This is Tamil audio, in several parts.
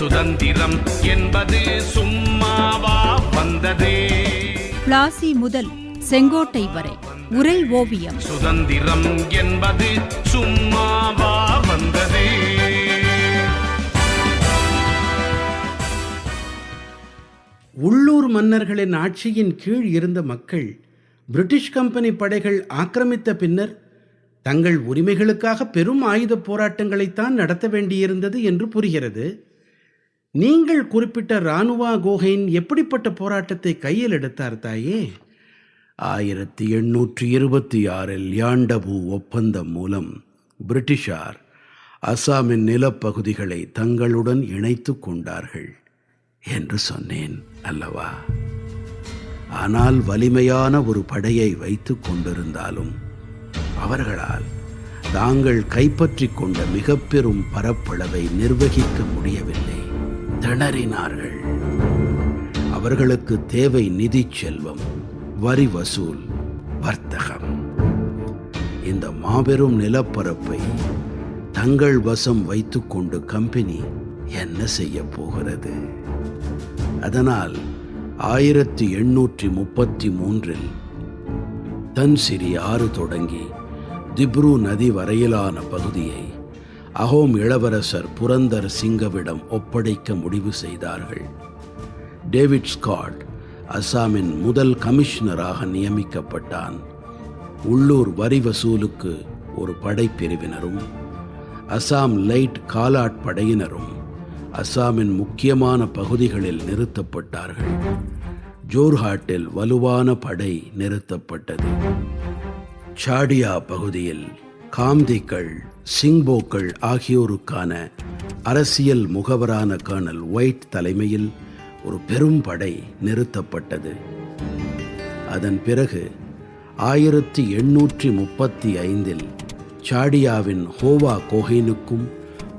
சுதந்திரம் என்பது சும்மாவா வந்ததே. பிளாசி முதல் செங்கோட்டை வரை உரை ஓவியம். சுதந்திரம் என்பது சும்மாவா வந்ததே. உள்ளூர் மன்னர்களின் ஆட்சியின் கீழ் இருந்த மக்கள் பிரிட்டிஷ் கம்பெனி படைகள் ஆக்கிரமித்த பின்னர் தங்கள் உரிமைகளுக்காக பெரும் ஆயுதப் போராட்டங்களைத்தான் நடத்த வேண்டியிருந்தது என்று புரிகிறது. நீங்கள் குறிப்பிட்ட ராணுவா கோஹைன் எப்படிப்பட்ட போராட்டத்தை கையில் எடுத்தார் தாயே? ஆயிரத்தி எண்ணூற்றி இருபத்தி ஆறில் யாண்டபு ஒப்பந்தம் மூலம் பிரிட்டிஷார் அசாமின் நிலப்பகுதிகளை தங்களுடன் இணைத்து கொண்டார்கள் என்று சொன்னேன் அல்லவா? ஆனால் வலிமையான ஒரு படையை வைத்துக் கொண்டிருந்தாலும் அவர்களால் தாங்கள் கைப்பற்றிக் கொண்ட மிக பெரும் பரப்பளவை நிர்வகிக்க முடியவில்லை. திணறினார்கள். அவர்களுக்கு தேவை நிதி செல்வம் வரி வசூல் வர்த்தகம். இந்த மாபெரும் நிலப்பரப்பை தங்கள் வசம் வைத்துக்கொண்டு கம்பெனி என்ன செய்ய போகிறது? அதனால் ஆயிரத்தி எண்ணூற்றி முப்பத்தி மூன்றில் தன்சிரி ஆறு தொடங்கி திப்ரு நதி வரையிலான பகுதியை அஹோம் இளவரசர் புரந்தர் சிங்கவிடம் ஒப்படைக்க முடிவு செய்தார்கள். டேவிட் ஸ்காட் அசாமின் முதல் கமிஷனராக நியமிக்கப்பட்டான். உள்ளூர் வரி வசூலுக்கு ஒரு படைப்பிரிவினரும் அசாம் லைட் காலாட் படையினரும் அசாமின் முக்கியமான பகுதிகளில் நிறுத்தப்பட்டார்கள். ஜோர்ஹாட்டில் வலுவான படை நிறுத்தப்பட்டது. சாடியா பகுதியில் காம்திகள் சிங்போக்கள் ஆகியோருக்கான அரசியல் முகவரான கர்னல் ஒயிட் தலைமையில் ஒரு பெரும் படை நிறுத்தப்பட்டது. அதன் பிறகு ஆயிரத்தி எண்ணூற்றி முப்பத்தி ஐந்தில் சாடியாவின் ஹோவா கோஹைனுக்கும்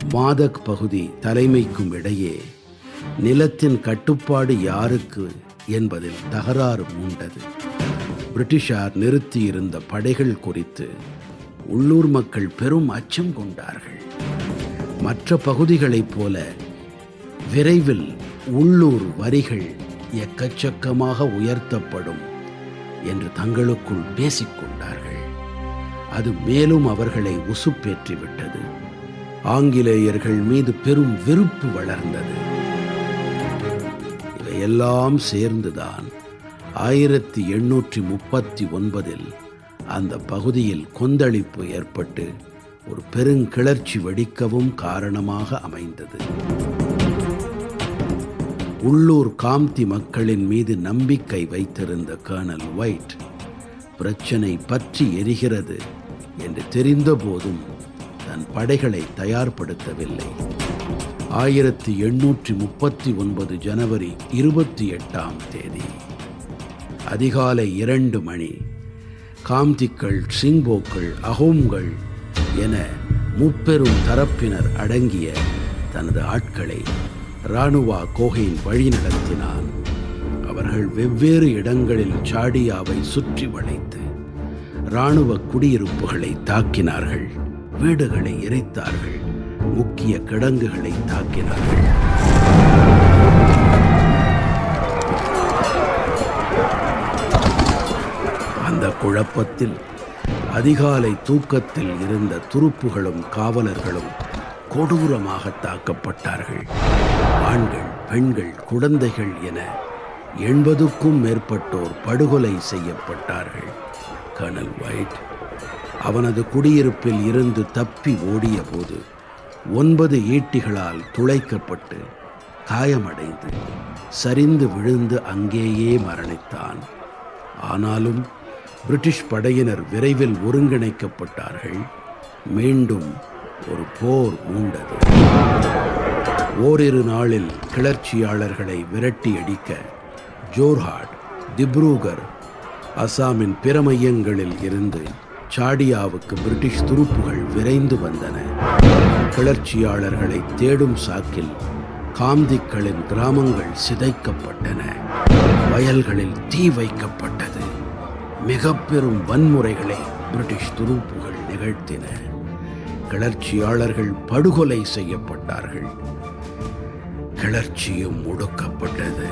மாதக் பகுதி தலைமைக்கும் இடையே நிலத்தின் கட்டுப்பாடு யாருக்கு என்பதில் தகராறு மூண்டது. பிரிட்டிஷார் நிறுத்தியிருந்த படைகள் குறித்து உள்ளூர் மக்கள் பெரும் அச்சம் கொண்டார்கள். மற்ற பகுதிகளைப் போல விரைவில் உள்ளூர் வரிகள் எக்கச்சக்கமாக உயர்த்தப்படும் என்று தங்களுக்குள் பேசிக்கொண்டார்கள் அது மேலும் அவர்களை உசுப்பேற்றிவிட்டது ஆங்கிலேயர்கள் மீது பெரும் வெறுப்பு வளர்ந்தது. இவையெல்லாம் சேர்ந்துதான் ஆயிரத்தி எண்ணூற்றி முப்பத்தி ஒன்பதில் அந்த பகுதியில் கொந்தளிப்பு ஏற்பட்டு ஒரு பெருங்கிளர்ச்சி வெடிக்கவும் காரணமாக அமைந்தது. உள்ளூர் காம்தி மக்களின் மீது நம்பிக்கை வைத்திருந்த கர்னல் ஒயிட் பிரச்சனை பற்றி எரிகிறது என்று தெரிந்த போதும் தன் படைகளை தயார்படுத்தவில்லை. ஆயிரத்தி எண்ணூற்றி முப்பத்தி ஒன்பது ஜனவரி இருபத்தி எட்டாம் தேதி அதிகாலை இரண்டு மணி காம்திக்கள் சிங்போக்கள் அஹோம்கள் என முப்பெரும் தரப்பினர் அடங்கிய தனது ஆட்களை ராணுவா கோகையின் வழி நடத்தினான். அவர்கள் வெவ்வேறு இடங்களில் சாடியாவை சுற்றி வளைத்து இராணுவ குடியிருப்புகளை தாக்கினார்கள். வீடுகளை எரித்தார்கள். முக்கிய கிடங்குகளை தாக்கினார்கள். குழப்பத்தில் அதிகாலை தூக்கத்தில் இருந்த துருப்புகளும் காவலர்களும் கொடூரமாக தாக்கப்பட்டார்கள். ஆண்கள் பெண்கள் குழந்தைகள் என எண்பதுக்கும் மேற்பட்டோர் படுகொலை செய்யப்பட்டார்கள். கர்னல் ஒயிட் அவனது குடியிருப்பில் இருந்து தப்பி ஓடிய போது ஒன்பது ஈட்டிகளால் துளைக்கப்பட்டு காயமடைந்து சரிந்து விழுந்து அங்கேயே மரணித்தான். ஆனாலும் பிரிட்டிஷ் படையினர் விரைவில் ஒருங்கிணைக்கப்பட்டார்கள். மீண்டும் ஒரு போர் மூண்டது. ஓரிரு நாளில் கிளர்ச்சியாளர்களை விரட்டி அடிக்க ஜோர்ஹாட் திப்ரூகர் அசாமின் பிற மையங்களில் இருந்து சாடியாவுக்கு பிரிட்டிஷ் துருப்புகள் விரைந்து வந்தன. கிளர்ச்சியாளர்களை தேடும் சாக்கில் காம்திக்களின் கிராமங்கள் சிதைக்கப்பட்டன. வயல்களில் தீ வைக்கப்பட்டன. மிக பெரும் வன்முறைகளை பிரிட்டிஷ் துருப்புகள் நிகழ்த்தின. கிளர்ச்சியாளர்கள் படுகொலை செய்யப்பட்டார்கள். கிளர்ச்சியும் முடுக்கப்பட்டது.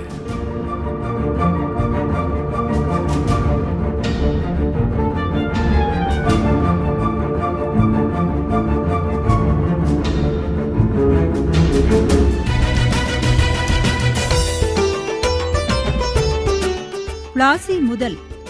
பிளாசி முதல்